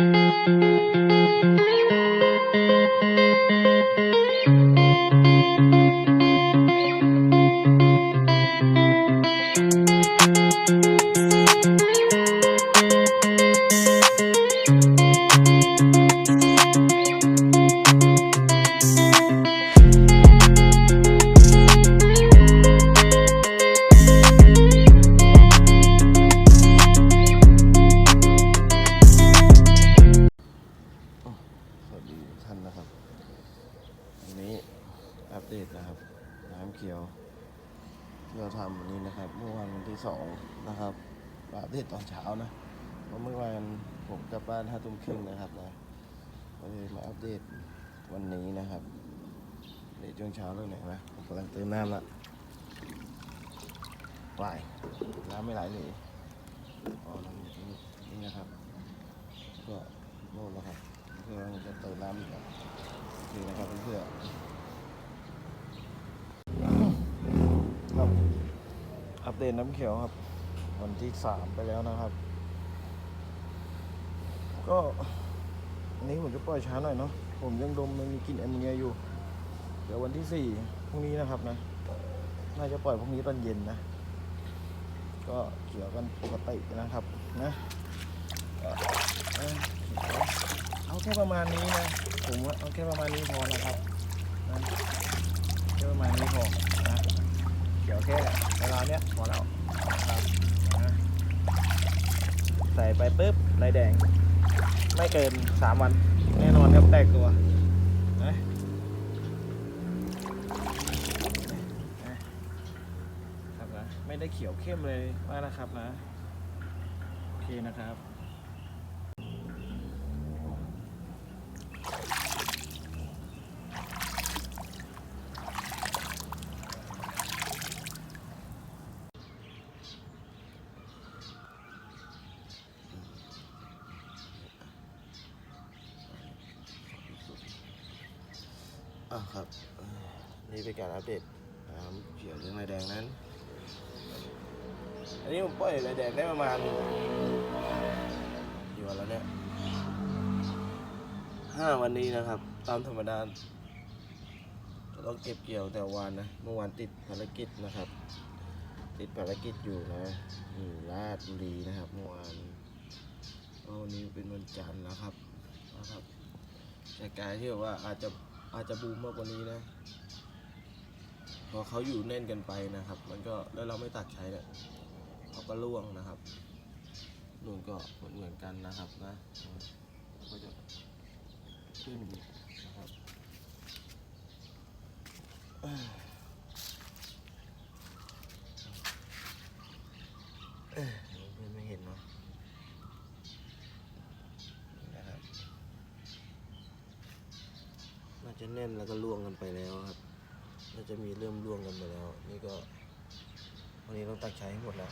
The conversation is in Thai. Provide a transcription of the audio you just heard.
ส อัปเดตนะครับ น้ำเขียวที่เราทำวันนี้นะครับ เมื่อวานวันที่สองนะครับอัปเดตตอนเช้านะเพราะเมื่อวานผมกลับบ้านห้าทุ่มครึ่งนะครับนะก็เลยมาอัปเดตวันนี้นะครับในช่วงเช้าเรื่องไหนนะผมกำลังเติมน้ำละวายน้ำไม่ไหลเลยอ๋อน้ำอยู่ที่นี่นะครับ ก็โน่นแล้วครับเพื่อจะเติมน้ำอีกครับนี่นะครับเพื่อนๆครับ อัปเดตน้ำเขียวครับ วันที่สามไปแล้วนะครับ ก็อันนี้ผมจะปล่อยช้าหน่อยเนาะผมยังดมมันมีกลิ่นแอมโมเนียอยู่ เดี๋ยววันที่สี่พรุ่งนี้นะครับนะ น่าจะปล่อยพรุ่งนี้ตอนเย็นนะ ก็เกี่ยวกันปกตินะครับนะเอ่อเอ่อเอาแค่ประมาณนี้นะผมว่าเอาแค่ประมาณนี้พอนะครับนะแค่ประมาณนี้พอนะ เดี๋ยวแค่เวลาเนี้ยพอแล้วนะครับนะใส่ไปปุ๊บลายแดง ไม่เกินสามวัน แน่นอนครับแตกตัวนะนะครับนะไม่ได้เขียวเข้มเลยว่านะครับนะ โอเคนะครับ อะครับเอ่อนี่เป็นการอัปเดตน้ำเขียวเรื่องลายแดงนั้น อันนี้ผมปล่อยลายแดงได้ประมาณกี่วันแล้วเนี่ยห้าวันนี้นะครับ ตามธรรมดาจะต้องเก็บเกี่ยวแต่วันนะ เมื่อวานติดภารกิจนะครับ ติดภารกิจอยู่นะอยู่ราชบุรีนะครับ เมื่อวานก็วันนี้เป็นวันจันทร์แล้วครับนะครับแต่กายที่แบบว่าอาจจะ อาจจะบูมมากกว่านี้นะ พอเขาอยู่แน่นกันไปนะครับ มันก็แล้วเราไม่ตัดใช้เนี่ยเขาก็ร่วงนะครับนุ่นก็เหมือนเหมือนกันนะครับนะก็จะขึ้นนะครับเอ้ยเอ้ยเพื่อนไม่เห็นเนาะนี่นะครับ น่า จะแน่นแล้วก็ล่วงกันไปแล้วครับน่าจะมีเริ่มล่วงกันไปแล้ว นี่ก็วันนี้ต้องตักใช้ให้หมดแล้ว